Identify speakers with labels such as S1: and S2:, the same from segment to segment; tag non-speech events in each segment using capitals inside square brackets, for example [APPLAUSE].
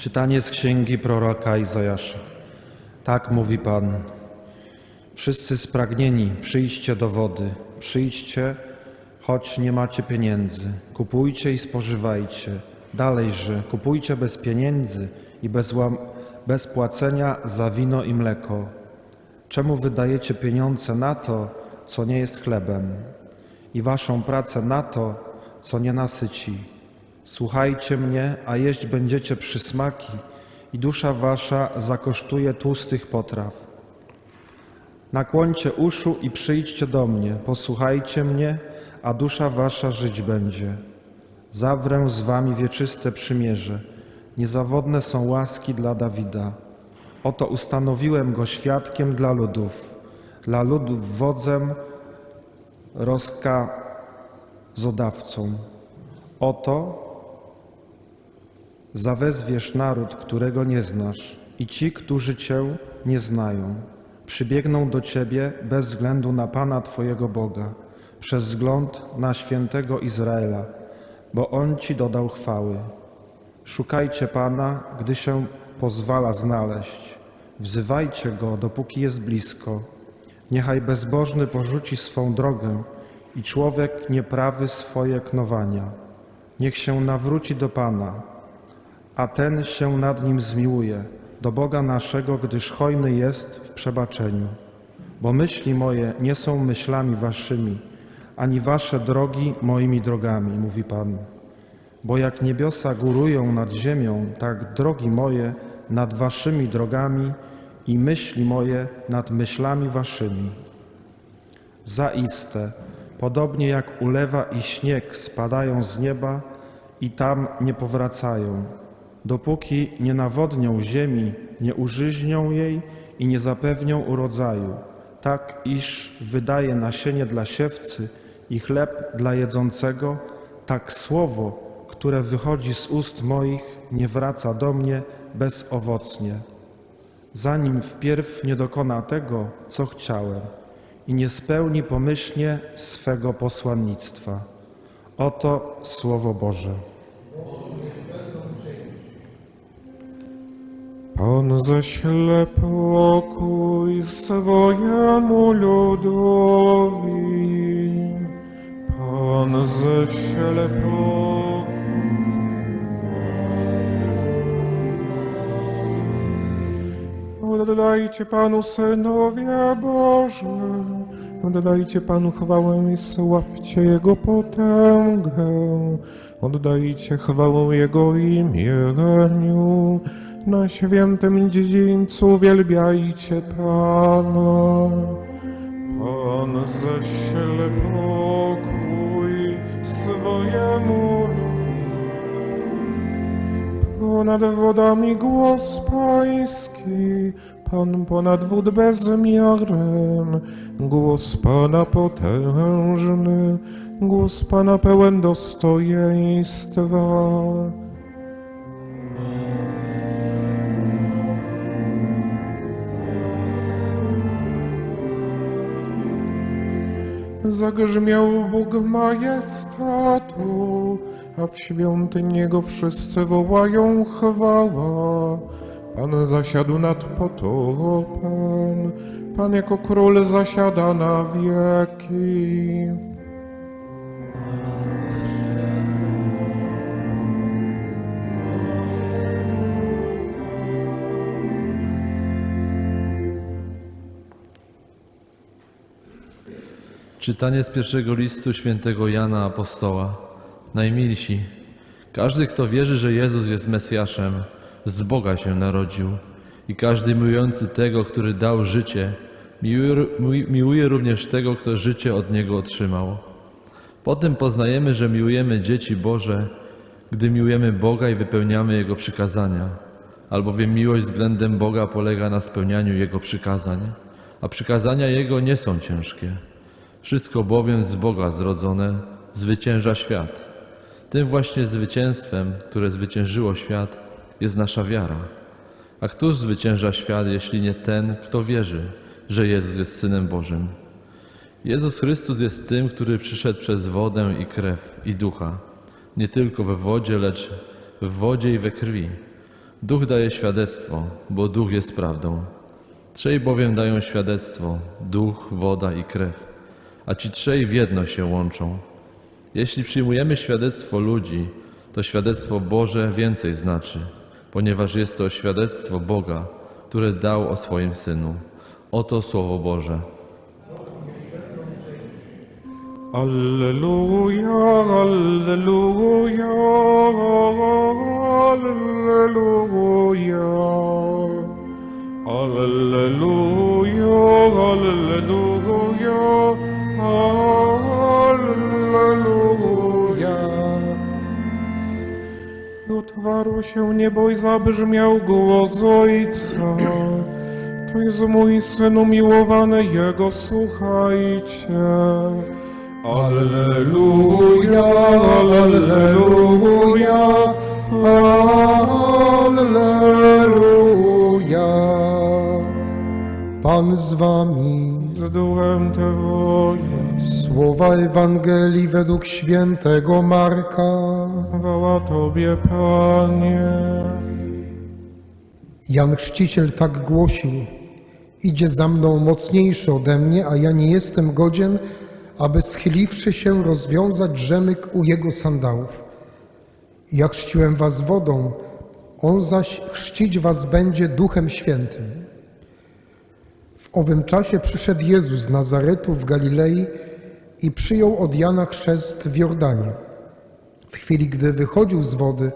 S1: Czytanie z księgi proroka Izajasza. Tak mówi Pan. Wszyscy spragnieni, przyjdźcie do wody, przyjdźcie, choć nie macie pieniędzy. Kupujcie i spożywajcie. Dalejże, kupujcie bez pieniędzy i bez, bez płacenia za wino i mleko. Czemu wydajecie pieniądze na to, co nie jest chlebem, i waszą pracę na to, co nie nasyci? Słuchajcie mnie, a jeść będziecie przysmaki, i dusza wasza zakosztuje tłustych potraw. Nakłońcie uszu i przyjdźcie do mnie, posłuchajcie mnie, a dusza wasza żyć będzie. Zawrę z wami wieczyste przymierze, niezawodne są łaski dla Dawida. Oto ustanowiłem go świadkiem dla ludów, dla ludów wodzem, rozkazodawcą. Oto zawezwiesz naród, którego nie znasz, i ci, którzy Cię nie znają, przybiegną do Ciebie bez względu na Pana Twojego Boga, przez wzgląd na świętego Izraela, bo On Ci dodał chwały. Szukajcie Pana, gdy się pozwala znaleźć. Wzywajcie Go, dopóki jest blisko. Niechaj bezbożny porzuci swą drogę i człowiek nieprawy swoje knowania. Niech się nawróci do Pana, a ten się nad nim zmiłuje, do Boga naszego, gdyż hojny jest w przebaczeniu. Bo myśli moje nie są myślami waszymi, ani wasze drogi moimi drogami, mówi Pan. Bo jak niebiosa górują nad ziemią, tak drogi moje nad waszymi drogami i myśli moje nad myślami waszymi. Zaiste, podobnie jak ulewa i śnieg spadają z nieba i tam nie powracają, dopóki nie nawodnią ziemi, nie użyźnią jej i nie zapewnią urodzaju, tak iż wydaje nasienie dla siewcy i chleb dla jedzącego, tak słowo, które wychodzi z ust moich, nie wraca do mnie bezowocnie, zanim wpierw nie dokona tego, co chciałem i nie spełni pomyślnie swego posłannictwa. Oto Słowo Boże.
S2: Pan ześle pokój swojemu ludowi. Pan ześle pokój. Oddajcie Panu synowie Boże, oddajcie Panu chwałę i sławcie Jego potęgę, oddajcie chwałę Jego imieniu, na świętym dziedzińcu wielbiajcie Pana. Pan ześle pokój swojemu. Ponad wodami głos pański, Pan ponad wód bezmiarem, głos Pana potężny, głos Pana pełen dostojeństwa. Zagrzmiał Bóg majestatu, a w świątyni Jego wszyscy wołają chwała. Pan zasiadł nad potopem, Pan jako król zasiada na wieki.
S3: Czytanie z pierwszego listu świętego Jana Apostoła. Najmilsi, każdy, kto wierzy, że Jezus jest Mesjaszem, z Boga się narodził. I każdy miłujący tego, który dał życie, miłuje, również tego, kto życie od Niego otrzymał. Potem poznajemy, że miłujemy dzieci Boże, gdy miłujemy Boga i wypełniamy Jego przykazania. Albowiem miłość względem Boga polega na spełnianiu Jego przykazań, a przykazania Jego nie są ciężkie. Wszystko bowiem z Boga zrodzone zwycięża świat. Tym właśnie zwycięstwem, które zwyciężyło świat, jest nasza wiara. A któż zwycięża świat, jeśli nie ten, kto wierzy, że Jezus jest Synem Bożym? Jezus Chrystus jest tym, który przyszedł przez wodę i krew i ducha, nie tylko we wodzie, lecz w wodzie i we krwi. Duch daje świadectwo, bo Duch jest prawdą. Trzej bowiem dają świadectwo: Duch, woda i krew, a ci trzej w jedno się łączą. Jeśli przyjmujemy świadectwo ludzi, to świadectwo Boże więcej znaczy, ponieważ jest to świadectwo Boga, które dał o swoim Synu. Oto Słowo Boże.
S2: Alleluja, alleluja, alleluja. Alleluja, alleluja, alleluja. Otwarło się niebo i zabrzmiał głos Ojca. To jest mój Syn umiłowany, Jego słuchajcie. Alleluja, alleluja,
S4: Alleluja. Pan z wami.
S2: Z duchem Twoim.
S4: Słowa Ewangelii według świętego Marka.
S2: Chwała Tobie, Panie.
S4: Jan Chrzciciel tak głosił: Idzie za mną mocniejszy ode mnie, a ja nie jestem godzien, aby schyliwszy się rozwiązać rzemyk u jego sandałów. Ja chrzciłem was wodą, on zaś chrzcić was będzie duchem świętym. W owym czasie przyszedł Jezus z Nazaretu w Galilei i przyjął od Jana chrzest w Jordanie. W chwili, gdy wychodził z wody,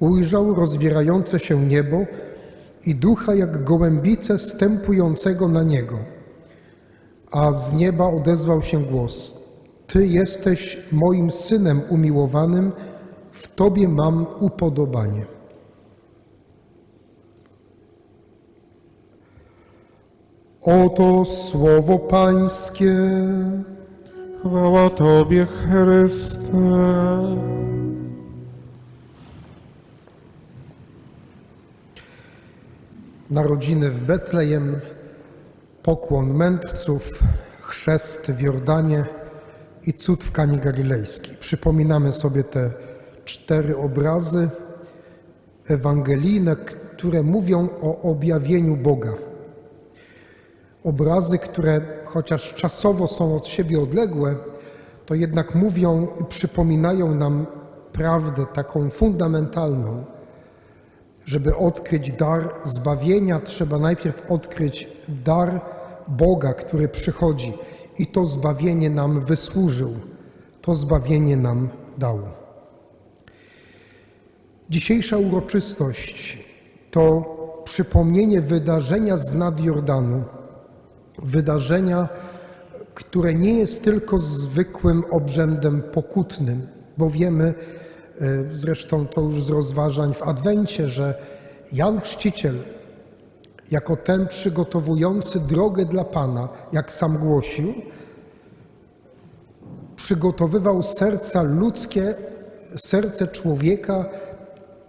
S4: ujrzał rozwierające się niebo i ducha jak gołębice stępującego na niego. A z nieba odezwał się głos: Ty jesteś moim synem umiłowanym, w Tobie mam upodobanie. Oto słowo Pańskie.
S2: Chwała Tobie, Chryste.
S4: Narodziny w Betlejem, pokłon mędrców, chrzest w Jordanie i cud w Kani Galilejskiej. Przypominamy sobie te cztery obrazy ewangelijne, które mówią o objawieniu Boga. Obrazy, które chociaż czasowo są od siebie odległe, to jednak mówią i przypominają nam prawdę taką fundamentalną, żeby odkryć dar zbawienia, trzeba najpierw odkryć dar Boga, który przychodzi. I to zbawienie nam wysłużył, to zbawienie nam dał. Dzisiejsza uroczystość to przypomnienie wydarzenia z nad Jordanu, wydarzenia, które nie jest tylko zwykłym obrzędem pokutnym, bo wiemy, e, zresztą to już z rozważań w Adwencie, że Jan Chrzciciel, jako ten przygotowujący drogę dla Pana, jak sam głosił, przygotowywał serca ludzkie, serce człowieka,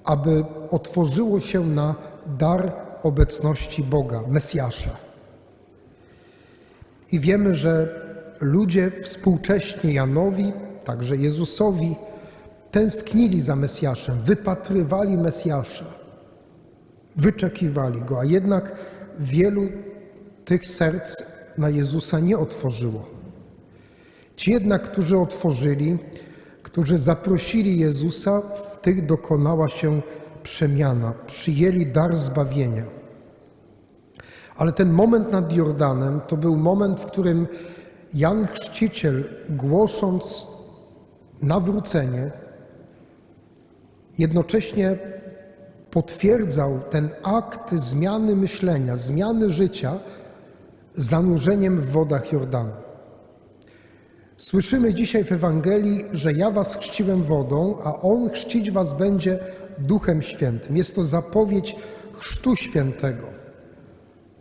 S4: aby otworzyło się na dar obecności Boga, Mesjasza. I wiemy, że ludzie współcześnie Janowi, także Jezusowi, tęsknili za Mesjaszem, wypatrywali Mesjasza, wyczekiwali go, a jednak wielu tych serc na Jezusa nie otworzyło. Ci jednak, którzy otworzyli, którzy zaprosili Jezusa, w tych dokonała się przemiana, przyjęli dar zbawienia. Ale ten moment nad Jordanem to był moment, w którym Jan Chrzciciel, głosząc nawrócenie, jednocześnie potwierdzał ten akt zmiany myślenia, zmiany życia zanurzeniem w wodach Jordanu. Słyszymy dzisiaj w Ewangelii, że ja was chrzciłem wodą, a on chrzcić was będzie Duchem Świętym. Jest to zapowiedź chrztu świętego.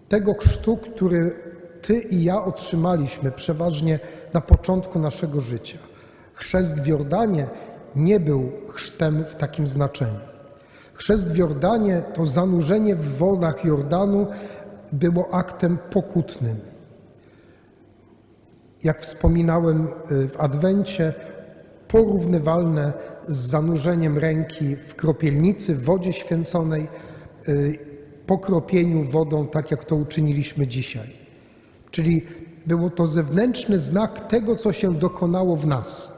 S4: Tego chrztu, który ty i ja otrzymaliśmy przeważnie na początku naszego życia. Chrzest w Jordanie nie był chrztem w takim znaczeniu. Chrzest w Jordanie, to zanurzenie w wodach Jordanu było aktem pokutnym. Jak wspominałem y, w Adwencie, porównywalne z zanurzeniem ręki w kropielnicy, w wodzie święconej, y, pokropieniu wodą, tak jak to uczyniliśmy dzisiaj. Czyli było to zewnętrzny znak tego, co się dokonało w nas.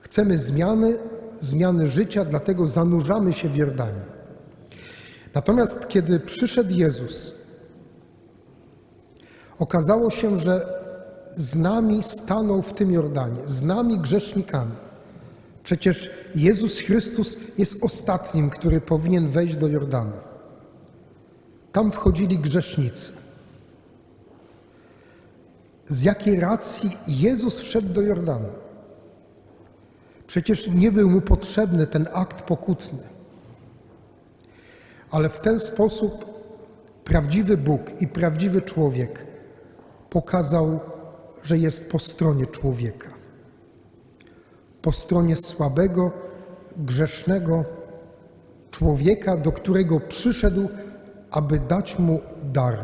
S4: Chcemy zmiany, zmiany życia, dlatego zanurzamy się w Jordanie. Natomiast kiedy przyszedł Jezus, okazało się, że z nami stanął w tym Jordanie, z nami grzesznikami. Przecież Jezus Chrystus jest ostatnim, który powinien wejść do Jordanu. Tam wchodzili grzesznicy. Z jakiej racji Jezus wszedł do Jordanu? Przecież nie był mu potrzebny ten akt pokutny. Ale w ten sposób prawdziwy Bóg i prawdziwy człowiek pokazał, że jest po stronie człowieka. Po stronie słabego, grzesznego człowieka, do którego przyszedł, aby dać mu dar.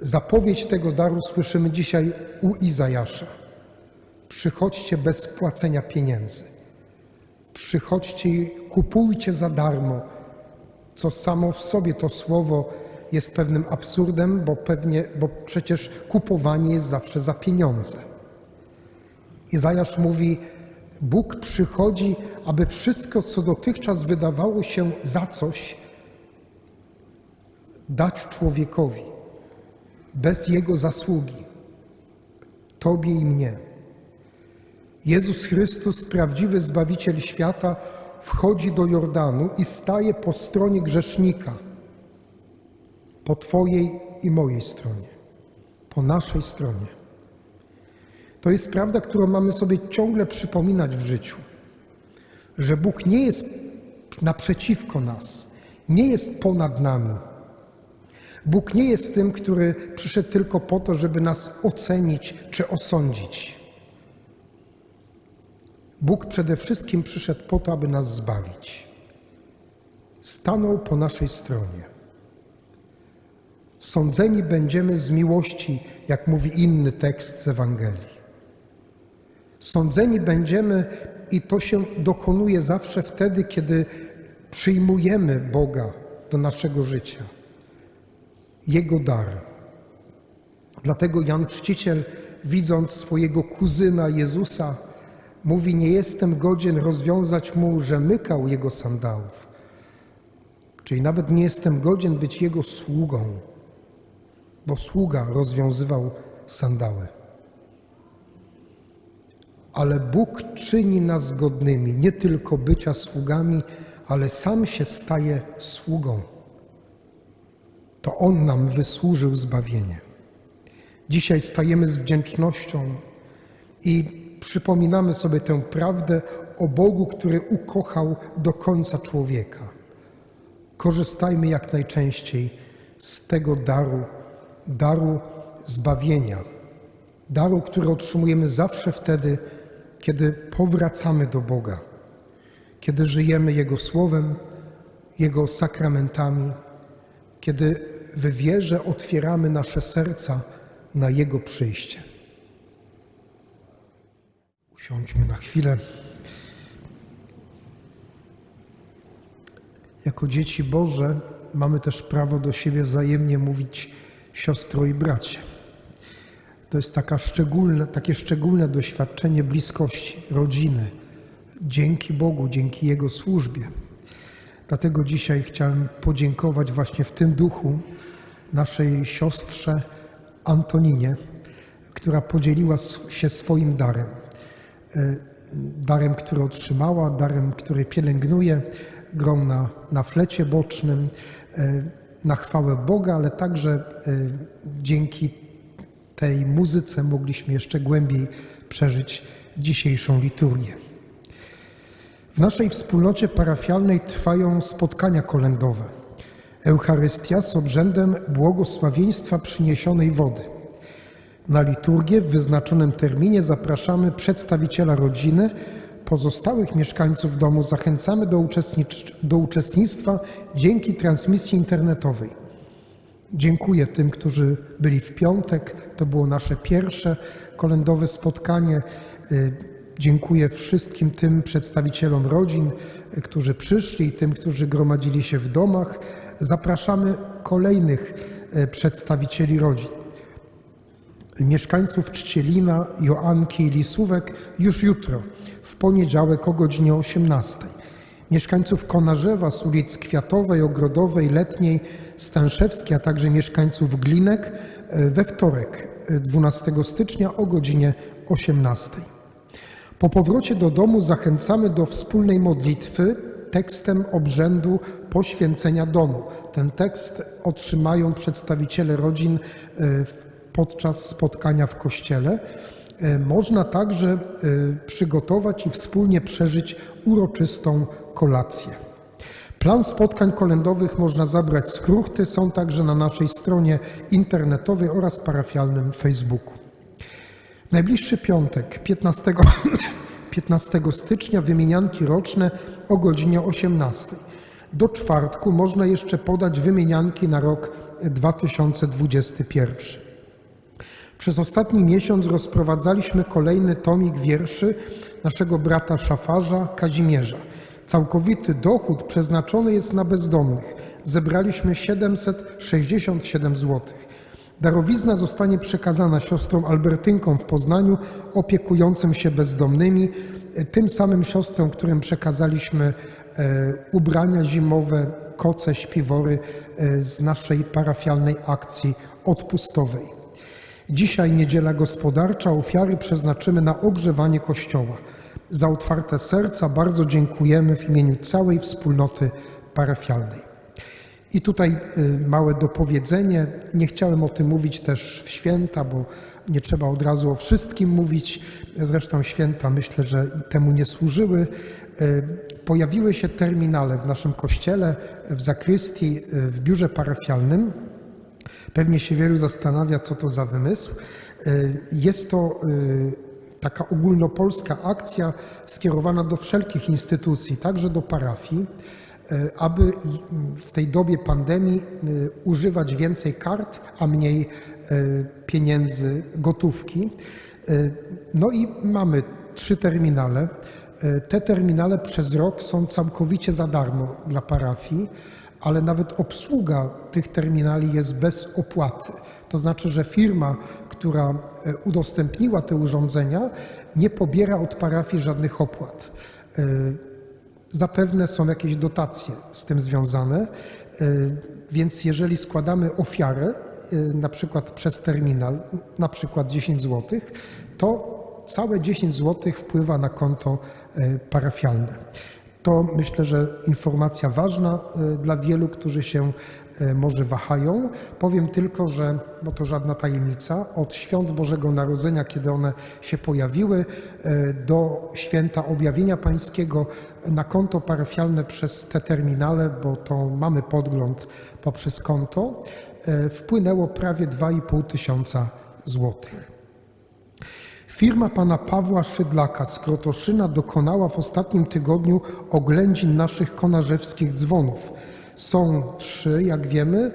S4: Zapowiedź tego daru słyszymy dzisiaj u Izajasza. Przychodźcie bez płacenia pieniędzy. Przychodźcie i kupujcie za darmo, co samo w sobie to słowo jest pewnym absurdem, bo, pewnie, bo przecież kupowanie jest zawsze za pieniądze. Izajasz mówi, Bóg przychodzi, aby wszystko, co dotychczas wydawało się za coś, dać człowiekowi, bez jego zasługi, Tobie i mnie. Jezus Chrystus, prawdziwy Zbawiciel świata, wchodzi do Jordanu i staje po stronie grzesznika, po Twojej i mojej stronie, po naszej stronie. To jest prawda, którą mamy sobie ciągle przypominać w życiu, że Bóg nie jest naprzeciwko nas, nie jest ponad nami. Bóg nie jest tym, który przyszedł tylko po to, żeby nas ocenić czy osądzić. Bóg przede wszystkim przyszedł po to, aby nas zbawić. Stanął po naszej stronie. Sądzeni będziemy z miłości, jak mówi inny tekst z Ewangelii. Sądzeni będziemy i to się dokonuje zawsze wtedy, kiedy przyjmujemy Boga do naszego życia. Jego dar. Dlatego Jan Chrzciciel, widząc swojego kuzyna Jezusa, mówi: Nie jestem godzien rozwiązać mu rzemykał jego sandałów. Czyli nawet nie jestem godzien być jego sługą, bo sługa rozwiązywał sandały. Ale Bóg czyni nas godnymi nie tylko bycia sługami, ale sam się staje sługą. To On nam wysłużył zbawienie. Dzisiaj stajemy z wdzięcznością i przypominamy sobie tę prawdę o Bogu, który ukochał do końca człowieka. Korzystajmy jak najczęściej z tego daru, daru zbawienia, daru, który otrzymujemy zawsze wtedy, kiedy powracamy do Boga, kiedy żyjemy Jego Słowem, Jego sakramentami, kiedy w wierze otwieramy nasze serca na Jego przyjście. Usiądźmy na chwilę. Jako dzieci Boże mamy też prawo do siebie wzajemnie mówić siostro i bracie. To jest taka szczególne, takie szczególne doświadczenie bliskości, rodziny. Dzięki Bogu, dzięki Jego służbie. Dlatego dzisiaj chciałem podziękować właśnie w tym duchu naszej siostrze Antoninie, która podzieliła się swoim darem. E, Darem, który otrzymała, darem, który pielęgnuje, grą na, na flecie bocznym, e, na chwałę Boga, ale także e, dzięki tej muzyce mogliśmy jeszcze głębiej przeżyć dzisiejszą liturgię. W naszej wspólnocie parafialnej trwają spotkania kolędowe. Eucharystia z obrzędem błogosławieństwa przyniesionej wody. Na liturgię w wyznaczonym terminie zapraszamy przedstawiciela rodziny, pozostałych mieszkańców domu zachęcamy do, do uczestnictwa dzięki transmisji internetowej. Dziękuję tym, którzy byli w piątek. To było nasze pierwsze kolędowe spotkanie. Dziękuję wszystkim tym przedstawicielom rodzin, e, którzy przyszli i tym, którzy gromadzili się w domach. Zapraszamy kolejnych e, przedstawicieli rodzin mieszkańców Czcielina, Joanki i Lisówek już jutro, w poniedziałek o godzinie 18. Mieszkańców Konarzewa z ulic Kwiatowej, Ogrodowej, Letniej, Stęszewskiej, a także mieszkańców Glinek e, we wtorek e, 12 stycznia o godzinie 18. Po powrocie do domu zachęcamy do wspólnej modlitwy tekstem obrzędu poświęcenia domu. Ten tekst otrzymają przedstawiciele rodzin e, podczas spotkania w kościele. E, Można także e, przygotować i wspólnie przeżyć uroczystą kolację. Plan spotkań kolędowych można zabrać z kruchty, są także na naszej stronie internetowej oraz parafialnym Facebooku. Najbliższy piątek, 15, 15 [LAUGHS] stycznia, wymienianki roczne o godzinie 18. Do czwartku można jeszcze podać wymienianki na rok 2021. Przez ostatni miesiąc rozprowadzaliśmy kolejny tomik wierszy naszego brata szafarza Kazimierza. Całkowity dochód przeznaczony jest na bezdomnych. Zebraliśmy 767 zł. Darowizna zostanie przekazana siostrom Albertynkom w Poznaniu opiekującym się bezdomnymi, tym samym siostrom, którym przekazaliśmy e, ubrania zimowe, koce, śpiwory e, z naszej parafialnej akcji odpustowej. Dzisiaj niedziela gospodarcza, ofiary przeznaczymy na ogrzewanie kościoła. Za otwarte serca bardzo dziękujemy w imieniu całej wspólnoty parafialnej. I tutaj y, małe dopowiedzenie. Nie chciałem o tym mówić też w święta, bo nie trzeba od razu o wszystkim mówić. Zresztą święta myślę, że temu nie służyły. Y, Pojawiły się terminale w naszym kościele, w zakrystii, y, w biurze parafialnym. Pewnie się wielu zastanawia, co to za wymysł. Jest to taka ogólnopolska akcja skierowana do wszelkich instytucji, także do parafii, aby i- w tej dobie pandemii y, używać więcej kart, a mniej y, pieniędzy, gotówki. No i mamy trzy terminale. Te terminale przez rok są całkowicie za darmo dla parafii ale nawet obsługa tych terminali jest bez opłaty. To znaczy, że firma, która e, udostępniła te urządzenia, nie pobiera od parafii żadnych opłat. Zapewne są jakieś dotacje z tym związane, e, więc jeżeli składamy ofiarę, e, na przykład przez terminal, na przykład 10 zł, to całe 10 zł wpływa na konto e, parafialne. To myślę, że informacja ważna dla wielu, którzy się może wahają. Powiem tylko, że, bo to żadna tajemnica, od świąt Bożego Narodzenia, kiedy one się pojawiły, do święta Objawienia Pańskiego na konto parafialne przez te terminale, bo to mamy podgląd poprzez konto, e, wpłynęło prawie 2,5 tysiąca złotych. Firma pana Pawła Szydlaka z Krotoszyna dokonała w ostatnim tygodniu oględzin naszych konarzewskich dzwonów. Są trzy, jak wiemy,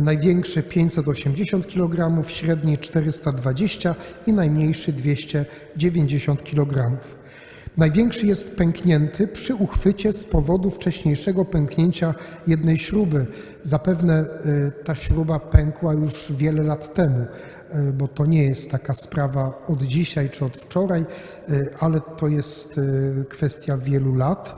S4: największy 580 kg, średni 420 i najmniejszy 290 kg. Największy jest pęknięty przy uchwycie z powodu wcześniejszego pęknięcia jednej śruby. Zapewne y, ta śruba pękła już wiele lat temu, y, bo to nie jest taka sprawa od dzisiaj czy od wczoraj, y, ale to jest kwestia wielu lat.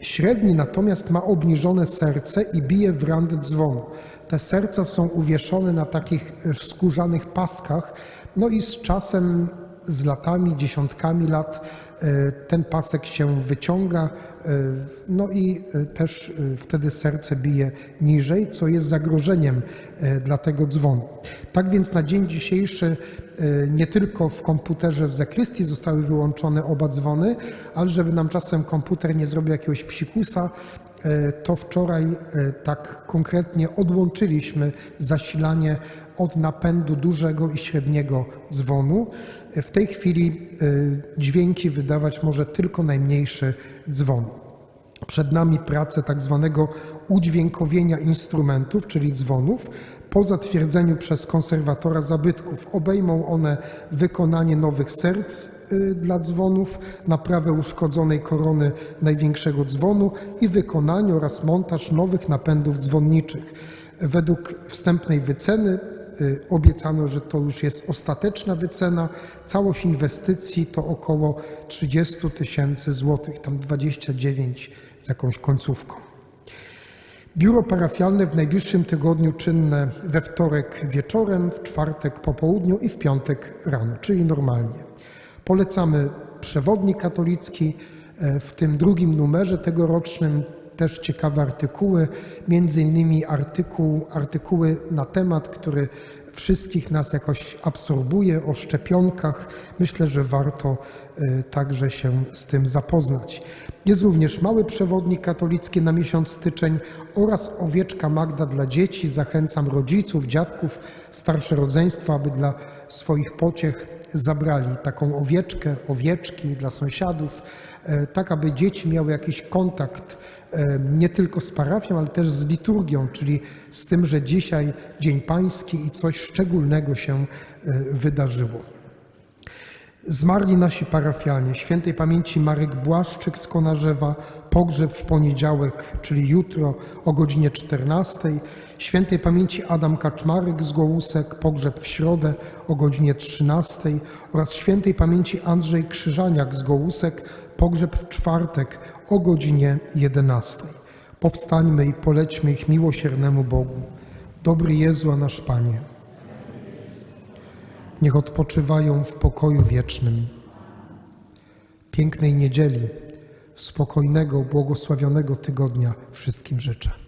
S4: Średni natomiast ma obniżone serce i bije w rand dzwonu. Te serca są uwieszone na takich skórzanych paskach, no i z czasem, z latami, dziesiątkami lat, e, ten pasek się wyciąga, e, no i e, też wtedy serce bije niżej, co jest zagrożeniem dla tego dzwonu. Tak więc na dzień dzisiejszy nie tylko w komputerze w zakrystii zostały wyłączone oba dzwony, ale żeby nam czasem komputer nie zrobił jakiegoś psikusa, to wczoraj tak konkretnie odłączyliśmy zasilanie od napędu dużego i średniego dzwonu. W tej chwili e, dźwięki wydawać może tylko najmniejszy dzwon. Przed nami prace tak zwanego udźwiękowienia instrumentów, czyli dzwonów. Po zatwierdzeniu przez konserwatora zabytków obejmą one wykonanie nowych serc, y, dla dzwonów, naprawę uszkodzonej korony największego dzwonu i wykonanie oraz montaż nowych napędów dzwonniczych. Według wstępnej wyceny y, obiecano, że to już jest ostateczna wycena. Całość inwestycji to około 30 tysięcy złotych, tam 29 z jakąś końcówką. Biuro parafialne w najbliższym tygodniu czynne we wtorek wieczorem, w czwartek po południu i w piątek rano, czyli normalnie. Polecamy przewodnik katolicki, e, w tym drugim numerze tegorocznym też ciekawe artykuły, między innymi artykuł, artykuły na temat, który wszystkich nas jakoś absorbuje, o szczepionkach. Myślę, że warto e, także się z tym zapoznać. Jest również mały przewodnik katolicki na miesiąc styczeń oraz owieczka Magda dla dzieci. Zachęcam rodziców, dziadków, starsze rodzeństwo, aby dla swoich pociech zabrali taką owieczkę, owieczki dla sąsiadów, e, tak aby dzieci miały jakiś kontakt nie tylko z parafią, ale też z liturgią, czyli z tym, że dzisiaj Dzień Pański i coś szczególnego się e, wydarzyło. Zmarli nasi parafianie, świętej pamięci Marek Błaszczyk z Konarzewa, pogrzeb w poniedziałek, czyli jutro o godzinie 14. Świętej pamięci Adam Kaczmarek z Gołusek, pogrzeb w środę o godzinie 13. Oraz świętej pamięci Andrzej Krzyżaniak z Gołusek, pogrzeb w czwartek o godzinie 11. Powstańmy i polećmy ich miłosiernemu Bogu. Dobry Jezu, a nasz Panie. Niech odpoczywają w pokoju wiecznym. Pięknej niedzieli, spokojnego, błogosławionego tygodnia wszystkim życzę.